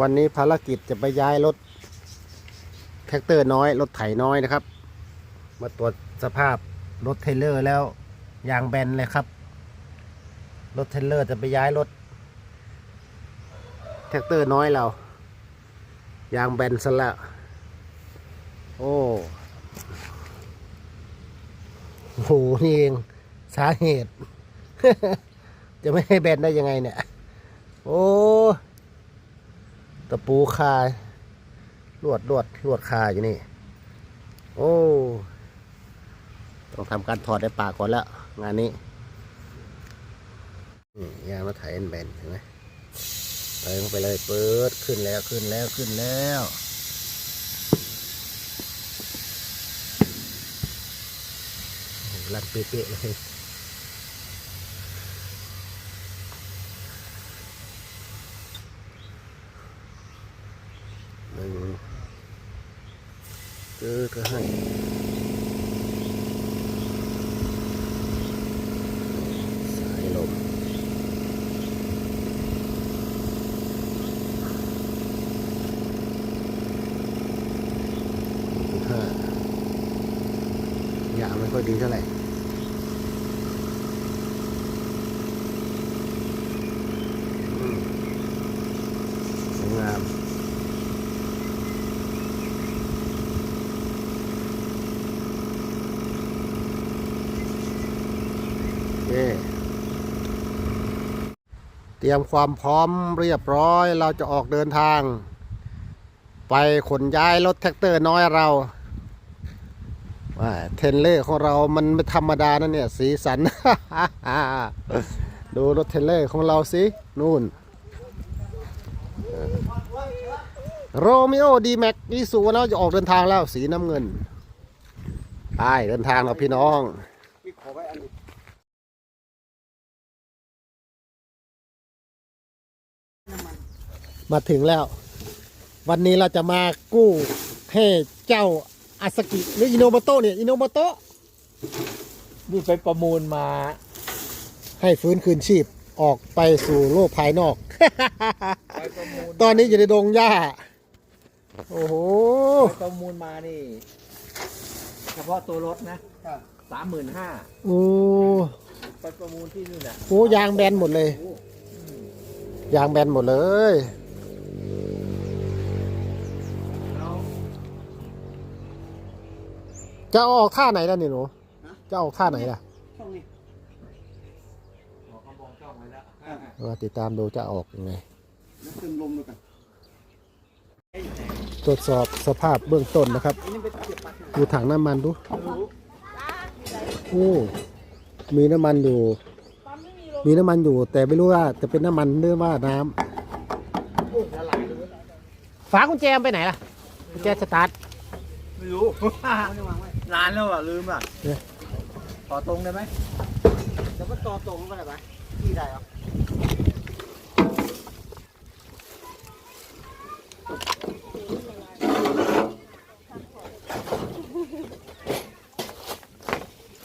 วันนี้ภารกิจจะไปย้ายรถแท็กเตอร์น้อย รถไถน้อยนะครับ มาตรวจสภาพรถเทเลอร์แล้วยางแบนเลยครับ รถเทเลอร์จะไปย้ายรถแท็กเตอร์น้อยเรา ยางแบนซะแล้วโอ้โหนี่เองสาเหตุ จะไม่ให้แบนได้ยังไงเนี่ย โอ้ ตะปูคาลวดลวดลวดคาอยู่นี่ โอ้ ต้องทำการถอดได้ปากก่อนแล้ว งานนี้นี่ยางมาไถแบนเห็นไหมเติมเข้าไปเลยเปิดขึ้นแล้วขึ้นแล้วขึ้นแล้วหลั่นเป๊ะๆเลย หนึ่ง เจอก็ให้สายลมห้ายาไม่ค่อยดีเท่าไหร่อืมสวยงาม โอเค เตรียมความพร้อมเรียบร้อยเราจะออกเดินทาง ไปขนย้ายรถแท็กเตอร์น้อยเราว่าเทนเลอร์ของเรามันไม่ธรรมดานะเนี่ย สีสัน ดูรถเทนเลอร์ของเราสิ นู่นโรมิโอดีแม็กอีสูเราจะออกเดินทางแล้วสีน้ำเงิน ไปเดินทางกับพี่น้อง มาถึงแล้ว วันนี้เราจะมากู้ให้เจ้าอาสกิหรืออิโนโมโตะเนี่ยอิโนโมโตะนี่ไปประมูลมา ให้ฟื้นคืนชีพออกไปสู่โลกภายนอก ไปประมูลตอนนี้อยู่ในดงหญ้า โอ้โห ไปประมูลมานี่ เฉพาะตัวรถนะสามหมื่นห้าโอ้ไปประมูลที่นี่น่ะโหยางแบนหมดเลย ยางแบนหมดเลย จะเอาออกท่าไหนล่ะนี่หนูจะเอาออกท่าไหนล่ะช่องนี้หมอเขามองช่องไว้แล้วมาติดตามดูจะเอาออกยังไง แล้วซึมลมด้วยกันตรวจสอบสภาพเบื้องต้นนะครับ อันนี้ไปเก็บปลาดูถังน้ำมันดู โอ้ มีน้ำมันอยู่ มีน้ำมันอยู่ แต่ไม่รู้ว่าจะเป็นน้ำมันหรือว่าน้ำฝากุญแจไปไหนล่ะกุญแจสตาร์ท ไม่รู้ไม่ได้วางไว้นานแล้วอะลืมอะเนี่ย ต่อตรงได้ไหมแล้วก็ต่อตรงก็ได้ไหมที่ได้เหรอ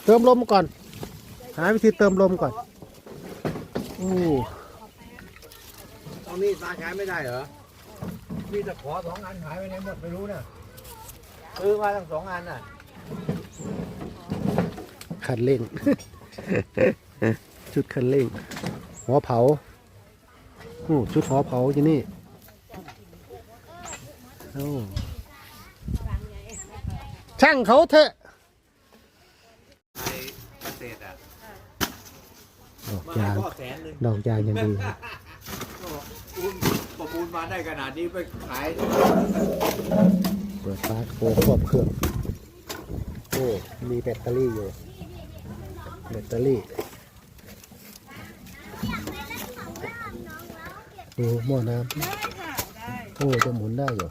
เติมลมก่อน หาวิธีเติมลมก่อนโอ้ตรงนี้ตาใช้ไม่ได้เหรอมีแต่ขอสองอันหายไปไหนหมดไม่รู้น่ะ ซื้อมาทั้งสองอันน่ะคันเร่ง ชุดคันเร่ง หัวเผาโอ้ชุดหัวเผาอยู่นี่โอ้ช่างเขาเถอะไทยเกษตรอะดอกมายางก็แสนหนึ่งดอกยางยังดีก็คุณประมูลมาได้ขนาดนี้ไปขายเปิดฟ้าโอ้ครอบเครื่องโอ้มีแบตเตอรี่อยู่แบตเตอรี่ดูหม้อน้ำโอ้จะหมุนได้อยู่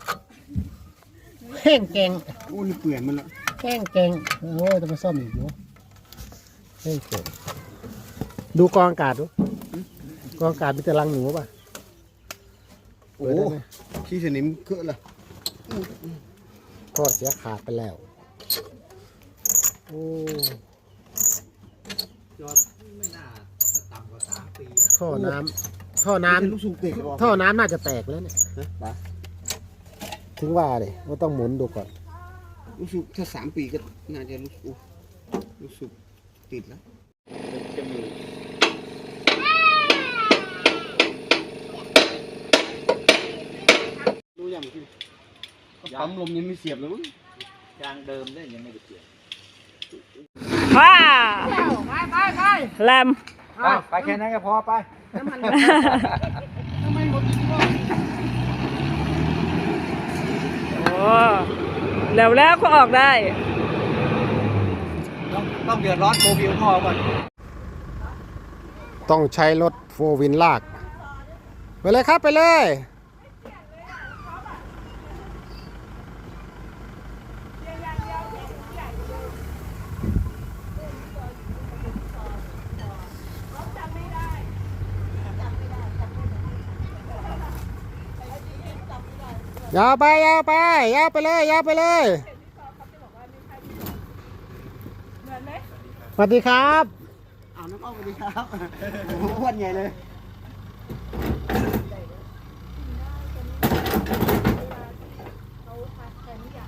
แห้งแกงโอ้นี่เปลี่ยนมันละแห้งแกงโอ้ยต้องมาซ่อมอีกเนาะแห้งแกงดูกองอากาศดูกองอากาศมีแต่รังหนูป่ะโอ้เปิดได้ไหมขี้สนิมเกอะละ ท่อเสียขาดไปแล้ว โอ้จอดไม่น่าจะต่ำกว่าสามปีอะท่อน้ำท่อน้ำเป็นลูกสูบเด็กหรอท่อน้ำน่าจะแตกแล้วเนี่ยฮะป๋าถึงว่าเลยว่าต้องหมุนดูก่อนลูกสูบถ้าสามปีก็น่าจะลูกสูบลูกสูบติดแล้วดูอย่างที่ ปั๊มลมยังไม่เสียบเลยมั้งยางเดิมเนี่ยยังไม่ได้เปลี่ยนว้าแรมไปไปแค่นั้นก็พอไปโอ้แล้วแล้วก็ออกได้ ต้องต้องเดือดร้อนโควิวพ่อก่อนต้องใช้รถโฟวินลาก ไปเลยครับไปเลย ยาวไปยาวไปยาวไปเลยยาวไปเลยสวัสดีครับอ้าวน้องอ้อมสวัสดีครับโอ้โหอ้วนใหญ่เลย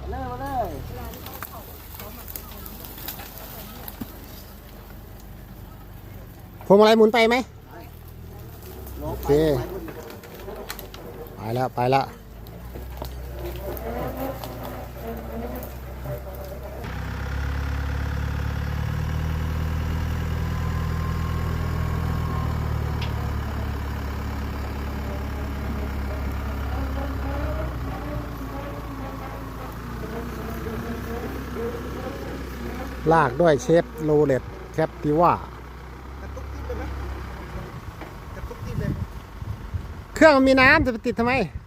มาเลยมาเลยพวงมาลัยหมุนไปไหมโอโอเคไปแล้วไปแล้ว ลากด้วยเชฟโรเลตแคปติว่ากระตุกติดเลยไหมกระตุกติดเลย เครื่องมันมีน้ำจะไปติดทำไมเ